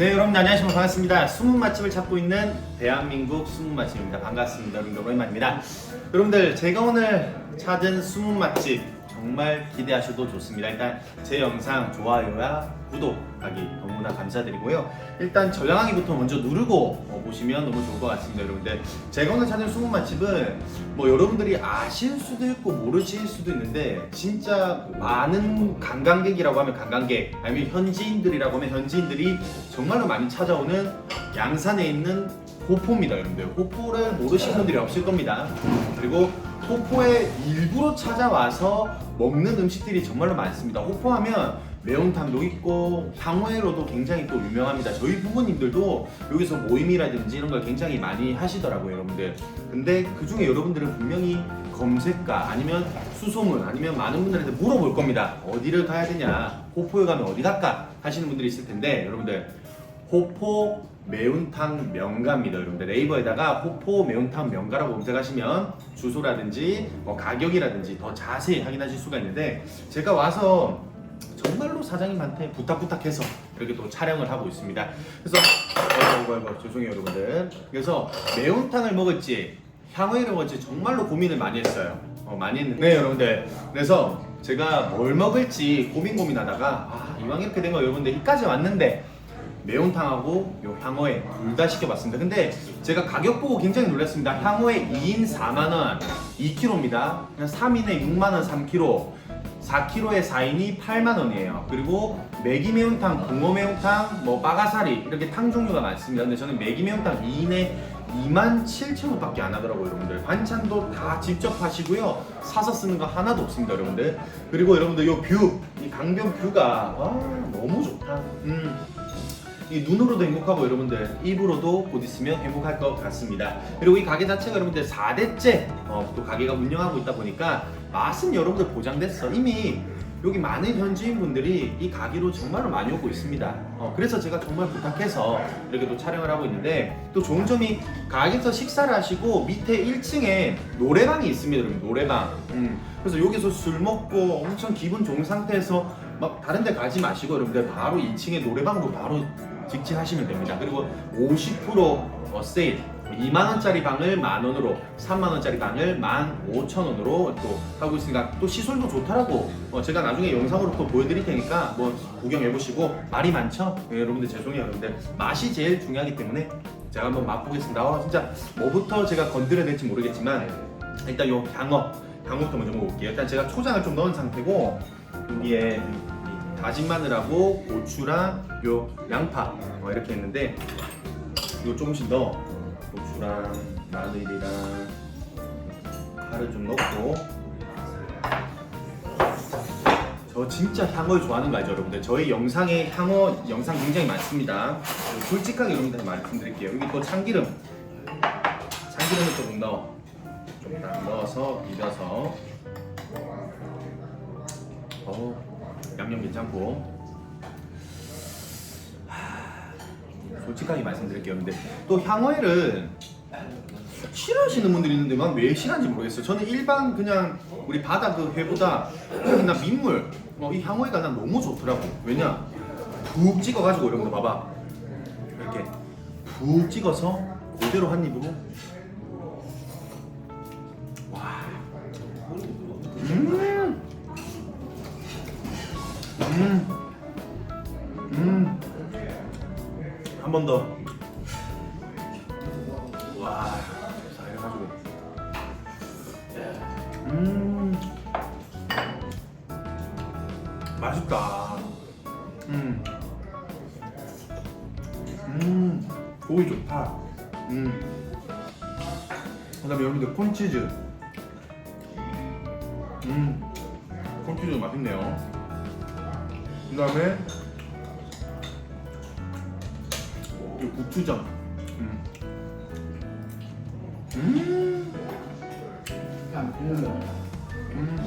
네 여러분 안녕하십니까? 반갑습니다. 숨은 맛집을 찾고 있는 대한민국 숨은 맛집입니다. 반갑습니다. 여러분들 오랜만입니다. 여러분들 제가 오늘 찾은 숨은 맛집 정말 기대하셔도 좋습니다. 일단 제 영상 좋아요와 구독하기 너무나 감사드리고요. 일단 저장하기부터 먼저 누르고 어, 보시면 너무 좋을 것 같습니다 여러분들. 제가 오늘 찾은 숨은 맛집은 뭐 여러분들이 아실 수도 있고 모르실 수도 있는데 진짜 많은 관광객이라고 하면 관광객 아니면 현지인들이라고 하면 현지인들이 정말로 많이 찾아오는 양산에 있는 호포입니다 여러분들. 호포를 모르시는 분들이 없을 겁니다. 그리고 호포에 일부러 찾아와서 먹는 음식들이 정말로 많습니다. 호포하면 매운탕도 있고 향후회로도 굉장히 또 유명합니다. 저희 부모님들도 여기서 모임이라든지 이런 걸 굉장히 많이 하시더라고요 여러분들. 근데 그 중에 여러분들은 분명히 검색가 아니면 수소문 아니면 많은 분들한테 물어볼 겁니다. 어디를 가야 되냐? 호포에 가면 어디 갈까? 하시는 분들이 있을 텐데 여러분들. 호포 매운탕 명가입니다. 여러분들 네이버에다가 호포 매운탕 명가라고 검색하시면 주소라든지 뭐 가격이라든지 더 자세히 확인하실 수가 있는데 제가 와서 정말로 사장님한테 부탁 부탁해서 이렇게 또 촬영을 하고 있습니다. 그래서 아이고 아이고 죄송해요 여러분들. 그래서 매운탕을 먹을지 향후회를 먹을지 정말로 고민을 많이 했어요. 어, 많이 했는데 네 여러분들. 그래서 제가 뭘 먹을지 고민 고민하다가 아 이왕 이렇게 된 거 여러분들 여기까지 왔는데 매운탕하고 요 향어회 둘 다 시켜봤습니다. 근데 제가 가격 보고 굉장히 놀랐습니다. 향어회 2인 4만원 2kg입니다. 3인에 6만원 3kg 4kg에 4인이 8만원이에요. 그리고 매기 매운탕, 붕어 매운탕, 뭐 빠가사리 이렇게 탕 종류가 많습니다. 근데 저는 매기 매운탕 2인에 2만 7천 원밖에 안 하더라고요, 여러분들. 반찬도 다 직접 하시고요. 사서 쓰는 거 하나도 없습니다, 여러분들. 그리고 여러분들 요 뷰, 이 강변 뷰가 와 너무 좋다. 음. 이 눈으로도 행복하고 여러분들 입으로도 곧 있으면 행복할 것 같습니다. 그리고 이 가게 자체가 여러분들 4대째 어, 또 가게가 운영하고 있다 보니까 맛은 여러분들 보장됐어. 이미 여기 많은 현지인분들이 이 가게로 정말로 많이 오고 있습니다. 어, 그래서 제가 정말 부탁해서 이렇게 또 촬영을 하고 있는데 또 좋은 점이 가게에서 식사를 하시고 밑에 1층에 노래방이 있습니다. 여러분 노래방. 음, 그래서 여기서 술 먹고 엄청 기분 좋은 상태에서 막 다른 데 가지 마시고 여러분들 바로 2층에 노래방으로 바로 직진하시면 됩니다. 그리고 50% 어, 세일 2만 원짜리 방을 만 원으로 3만 원짜리 방을 15,000원으로 또 하고 있으니까 또 시설도 좋더라고 어, 제가 나중에 영상으로 또 보여드릴 테니까 뭐 구경해 보시고 말이 많죠? 예, 여러분들 죄송해요 여러분들 맛이 제일 중요하기 때문에 제가 한번 맛보겠습니다 와 진짜 뭐부터 제가 건드려야 될지 모르겠지만 일단 요 향어 향어부터 먼저 먹어볼게요 일단 제가 초장을 좀 넣은 상태고 여기에 이 다진 마늘하고 고추랑 요 양파 어, 이렇게 했는데 이거 조금씩 넣어. 고추랑 마늘이랑 파를 좀 넣고. 저 진짜 향어를 좋아하는 거 알죠 여러분들? 저희 영상에 향어 영상 굉장히 많습니다. 솔직하게 여러분들 말씀드릴게요. 여기 또 참기름. 참기름을 조금 넣어. 좀딱 넣어서 비벼서. 어우 양념 괜찮고 솔직하게 말씀드릴게요. 근데 또 향어회를 싫어하시는 분들이 있는데 난 왜 싫어하는지 모르겠어요. 저는 일반 그냥 우리 바다 그 회보다 특히나 민물 어, 이 향어회가 난 너무 좋더라고. 왜냐 푹 찍어가지고 여러분들 봐봐 이렇게 푹 찍어서 그대로 한 입으로 와 음. 음. 음. 한 번 더. 와, 자 이래가지고. 음, 맛있다. 음, 음, 고기 좋다. 음. 그다음에 여러분들 콘치즈. 음, 콘치즈 맛있네요. 그 다음에 이 고추장. 음. 음. 음.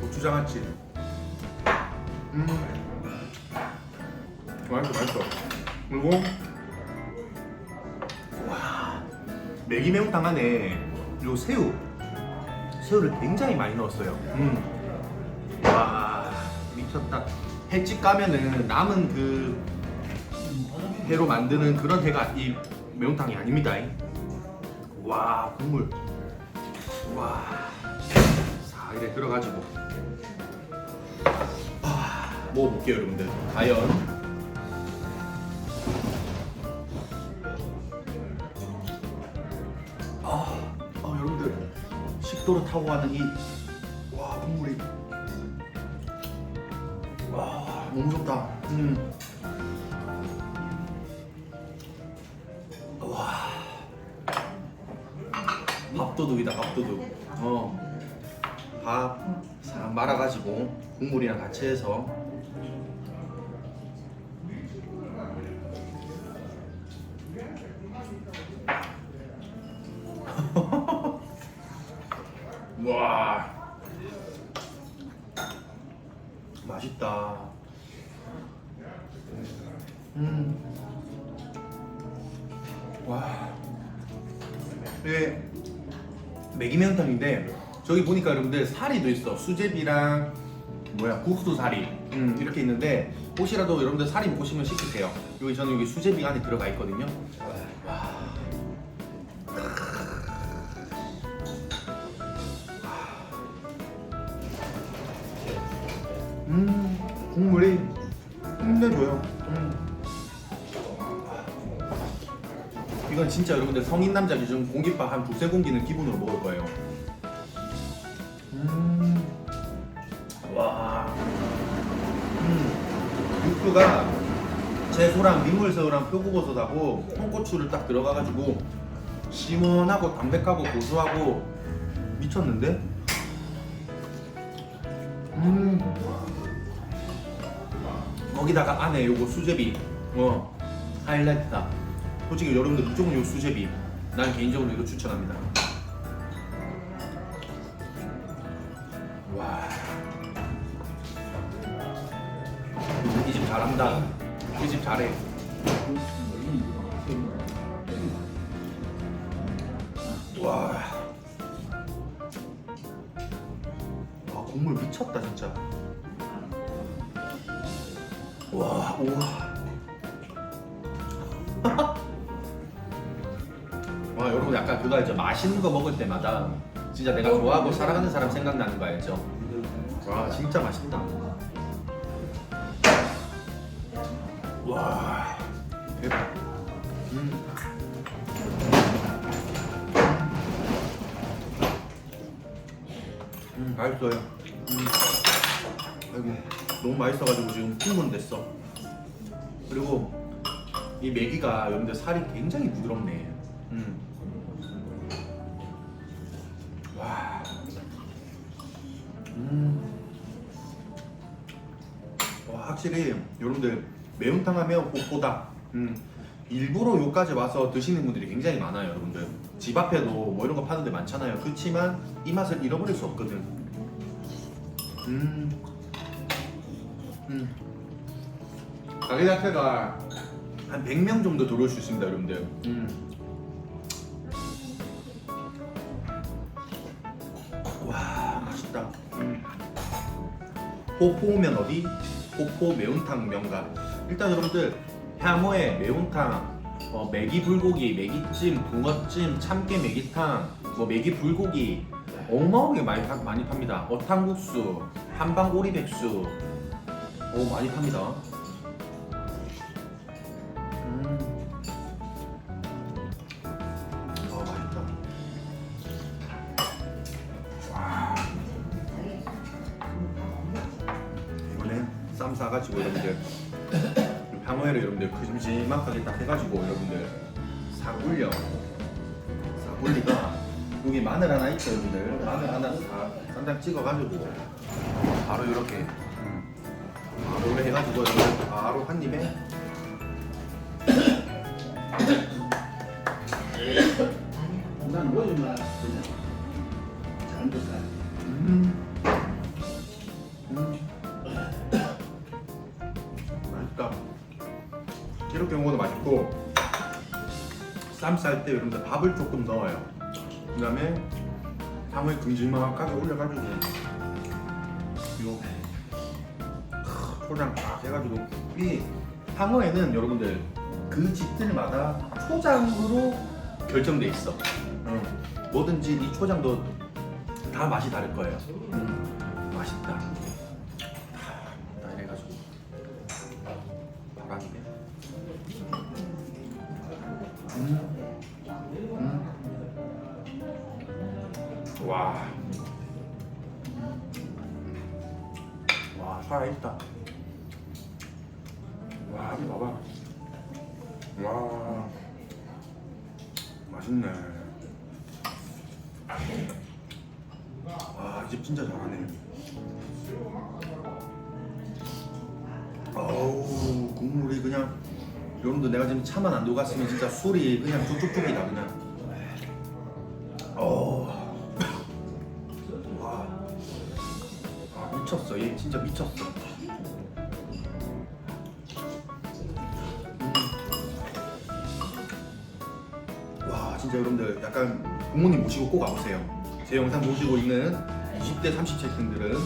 고추장아찌. 음. 맛있어, 맛있어. 그리고 와 매기 매운탕 안에 요 새우 새우를 굉장히 많이 넣었어요. 음. 와 미쳤다. 횟집 가면은 남은 그 회로 만드는 그런 회가 이 매운탕이 아닙니다. 와 국물. 와. 자, 이래 들어가지고. 아, 먹어볼게요 여러분들. 과연. 아, 아 여러분들. 식도로 타고 가는 이 너무 좋다. 음. 와. 밥도둑이다 밥도둑 어밥 말아가지고 국물이랑 같이 해서. 와. 맛있다. 음. 와. 이게 매기 매운탕인데 저기 보니까 여러분들 사리도 있어. 수제비랑 뭐야 국수 사리 음, 이렇게 있는데 혹시라도 여러분들 사리 먹고 싶으면 시키세요. 여기 저는 여기 수제비 안에 들어가 있거든요. 와. 음 국물이 끝내줘요. 이건 진짜 여러분들 성인 남자 기준 공깃밥 한 두세 공기는 기본으로 먹을 거예요. 음. 와. 음. 육수가 채소랑 민물새우랑 표고버섯하고 홍고추를 딱 들어가가지고 시원하고 담백하고 고소하고 미쳤는데? 음. 거기다가 안에 요거 수제비 어 하이라이트다 솔직히 여러분들 무조건 요 수제비. 난 개인적으로 이거 추천합니다. 와 이 집 잘한다. 이 집 잘해. 와. 아, 국물 미쳤다 진짜. 와, 우와. 와, 여러분 약간 그거 알죠? 맛있는 거 먹을 때마다 진짜 내가 좋아하고 사랑하는 사람 생각나는 거 알죠? 와, 진짜 맛있다. 와, 대박. 음. 음, 맛있어요. 음. 아이고 너무 맛있어가지고 지금 흥분 됐어 그리고 이 메기가 여러분들 살이 굉장히 부드럽네 확실히 여러분들 매운탕 하면 꽃보다 음. 일부러 여기까지 와서 드시는 분들이 굉장히 많아요 여러분들 집 앞에도 뭐 이런 거 파는 데 많잖아요 그렇지만 이 맛을 잃어버릴 수 없거든 음. 음. 가게 자체가 한 100명 정도 들어올 수 있습니다, 여러분들. 음. 와, 맛있다. 음. 호포면 어디? 호포 매운탕 명가. 일단 여러분들 향어에 매운탕, 어, 매기 불고기, 매기찜, 붕어찜, 참깨 매기탕, 뭐 매기 불고기 어마어마하게 많이, 파- 많이 팝니다. 어탕국수, 한방 오리백수, 오 많이 팝니다. 싹 올려. 싹 올리가 여기 마늘 하나 있죠 여러분들. 마늘 하나 싹 쌈장 찍어가지고 바로 이렇게. 바로 해가지고 여러분 바로 한 입에 쌈쌀 때 여러분들 밥을 조금 넣어요 그 다음에 향을 큼지막하게 올려가지고 요 초장 딱 해가지고 이 향어에는 여러분들 그 집들마다 초장으로 결정돼 있어. 응. 뭐든지 이 초장도 다 맛이 다를 거예요. 음, 와 맛있네. 와, 이 집 진짜 잘하네. 어우, 국물이 그냥 여러분들 내가 지금 차만 안 녹았으면 진짜 술이 그냥 쭉쭉쭉이다 그냥. 어. 와. 아, 미쳤어. 얘 진짜 미쳤어. 여러분들 약간 부모님 모시고 꼭 와보세요. 제 영상 보시고 있는 20대 30대층들은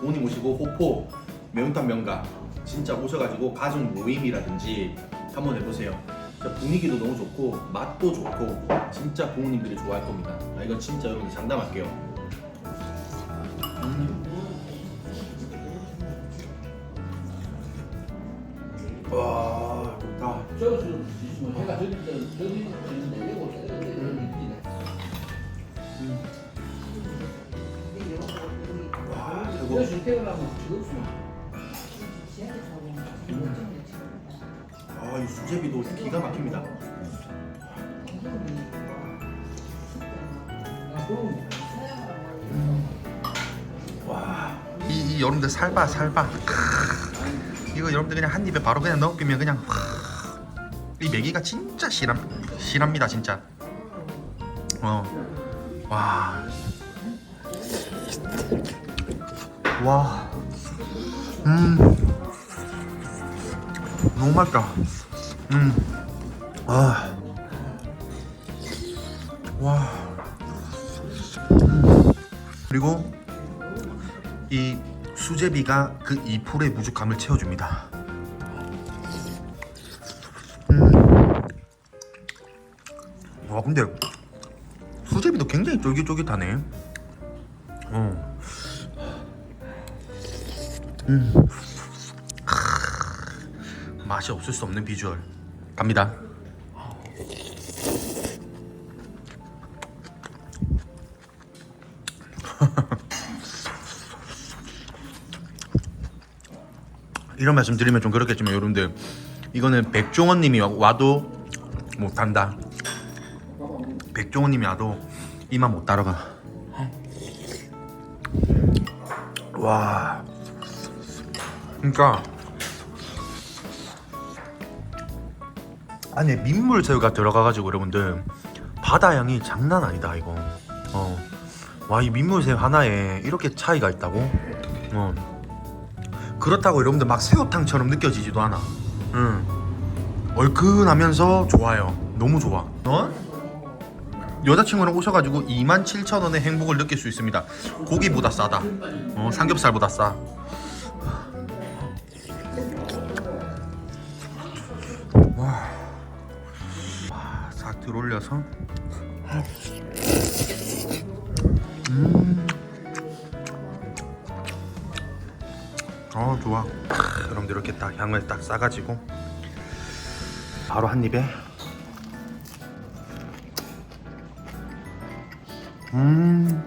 부모님 모시고 호포 매운탕 명가 진짜 오셔가지고 가족 모임이라든지 한번 해보세요. 진짜 분위기도 너무 좋고 맛도 좋고 진짜 부모님들이 좋아할 겁니다. 아, 이건 진짜 여러분들 장담할게요. 음. 와 좋다. 있으면 해가 저기 있 저기 아 이 수제비도 기가 막힙니다 와. 이, 이 여러분들 살바 살바. 이거 여러분들 그냥 한 입에 바로 그냥 넣으면 그냥. 이 메기가 진짜 실합 실합니다 진짜. 어. 와. 와. 음. 너무 맛있다. 음. 아. 와. 음. 그리고 이 수제비가 그 2%의 부족함을 채워줍니다. 음. 와 근데 수제비도 굉장히 쫄깃쫄깃하네. 어. 음. 크. 맛이 없을 수 없는 비주얼. 갑니다. 이런 말씀 드리면 좀 그렇겠지만 여러분들 이거는 백종원님이 와도 못한다. 백종원님이 와도 이만 못 따라가. 와. 그러니까 안에 민물새우가 들어가가지고 여러분들 바다 향이 장난 아니다 이거. 어. 와 이 민물새우 하나에 이렇게 차이가 있다고? 어. 그렇다고 여러분들 막 새우탕처럼 느껴지지도 않아. 응. 얼큰하면서 좋아요. 너무 좋아. 어? 여자친구랑 오셔가지고 27,000원의 행복을 느낄 수 있습니다. 고기보다 싸다. 어, 삼겹살보다 싸. 들어올려서. 음. 어 좋아. 크, 여러분들 이렇게 딱 향을 딱 싸가지고. 바로 한 입에. 음.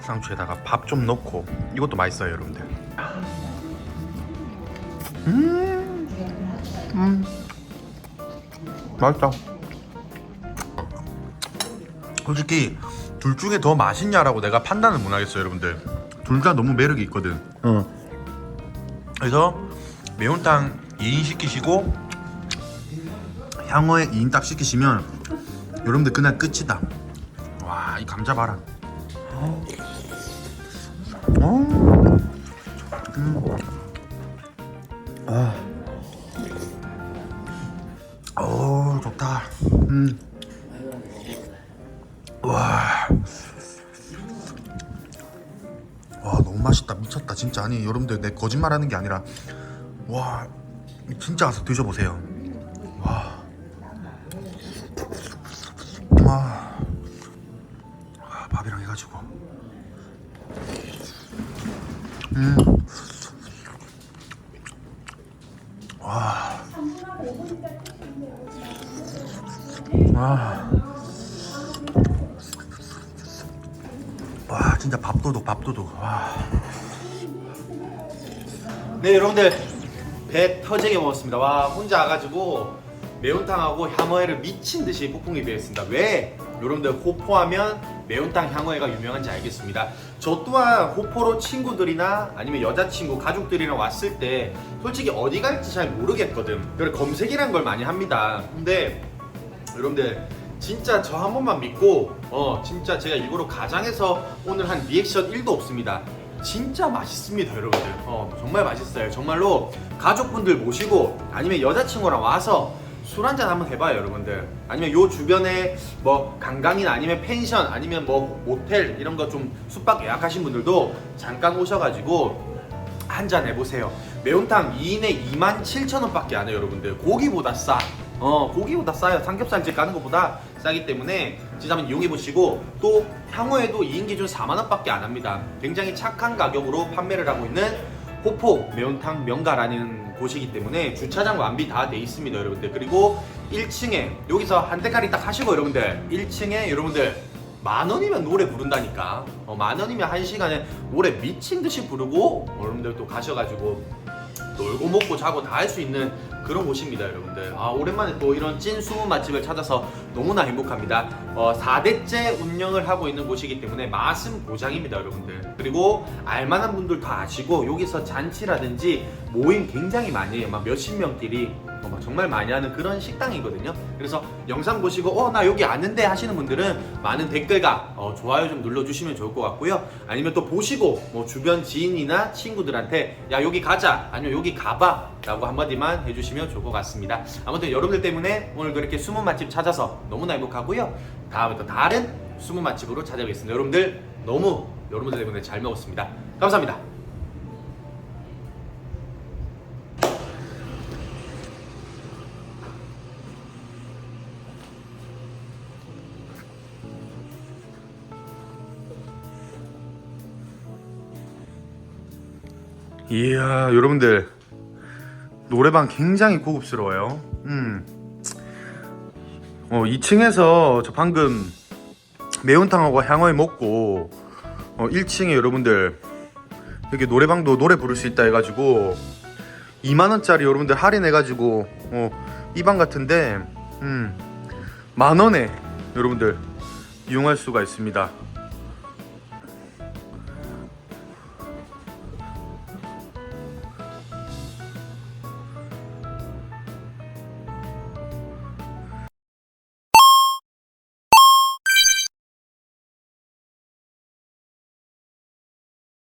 상추에다가 밥 좀 넣고. 이것도 맛있어요 여러분들. 음, 음. 맛있다 솔직히 둘 중에 더 맛있냐라고 내가 판단을 못 하겠어요, 여러분들. 둘 다 너무 매력이 있거든. 어. 그래서 매운탕 2인 시키시고 향어에 2인 딱 시키시면 여러분들 그날 끝이다. 와, 이 감자 봐라. 어. 음. 와. 너무 맛있다 미쳤다 진짜 아니 여러분들 내 거짓말하는 게 아니라 와 진짜 가서 드셔보세요 와, 진짜 밥도둑, 밥도둑. 와. 네 여러분들 배 터지게 먹었습니다. 와 혼자 와가지고 매운탕하고 향어회를 미친 듯이 폭풍 리뷰했습니다. 왜 여러분들 호포하면 매운탕 향어회가 유명한지 알겠습니다. 저 또한 호포로 친구들이나 아니면 여자친구 가족들이랑 왔을 때 솔직히 어디 갈지 잘 모르겠거든. 그래서 검색이란 걸 많이 합니다. 근데 여러분들 진짜 저 한 번만 믿고 어 진짜 제가 일부러 가장해서 오늘 한 리액션 1도 없습니다. 진짜 맛있습니다, 여러분들. 어 정말 맛있어요. 정말로 가족분들 모시고 아니면 여자친구랑 와서 술 한잔 한번 해봐요, 여러분들. 아니면 요 주변에 뭐 관광이나 아니면 펜션 아니면 뭐 모텔 이런 거 좀 숙박 예약하신 분들도 잠깐 오셔가지고 한 잔 해보세요. 매운탕 2인에 27,000원밖에 안 해요, 여러분들. 고기보다 싸. 어, 고기보다 싸요. 삼겹살집 가는 것보다 싸기 때문에 진짜 한번 이용해 보시고 또 향후에도 2인 기준 4만 원밖에 안 합니다. 굉장히 착한 가격으로 판매를 하고 있는 호포 매운탕 명가라는 곳이기 때문에 주차장 완비 다 돼 있습니다, 여러분들. 그리고 1층에 여기서 한 대가리 딱 하시고 여러분들 1층에 여러분들 만 원이면 노래 부른다니까. 어, 만 원이면 한 시간에 노래 미친 듯이 부르고 여러분들 또 가셔가지고 놀고 먹고 자고 다 할 수 있는 그런 곳입니다, 여러분들. 아, 오랜만에 또 이런 찐 숨은 맛집을 찾아서 너무나 행복합니다. 어, 4대째 운영을 하고 있는 곳이기 때문에 맛은 보장입니다, 여러분들. 그리고 알만한 분들 다 아시고 여기서 잔치라든지 모임 굉장히 많이 해요. 막 몇십 명끼리 어, 막 정말 많이 하는 그런 식당이거든요. 그래서 영상 보시고 어 나 여기 아는데 하시는 분들은 많은 댓글과 어, 좋아요 좀 눌러주시면 좋을 것 같고요. 아니면 또 보시고 뭐 주변 지인이나 친구들한테 야 여기 가자 아니면 여기 가봐 라고 한마디만 해주시면 좋을 것 같습니다. 아무튼 여러분들 때문에 오늘도 이렇게 숨은 맛집 찾아서 너무나 행복하고요. 다음에 또 다른 숨은 맛집으로 찾아뵙겠습니다. 여러분들 너무 여러분들 때문에 잘 먹었습니다. 감사합니다. 이야, 여러분들 노래방 굉장히 고급스러워요. 음. 어, 2층에서 저 방금 매운탕하고 향어회 먹고 어, 1층에 여러분들 여기 노래방도 노래 부를 수 있다 해가지고 2만 원짜리 여러분들 할인해가지고 어, 이 방 같은데 음, 만 원에 여러분들 이용할 수가 있습니다.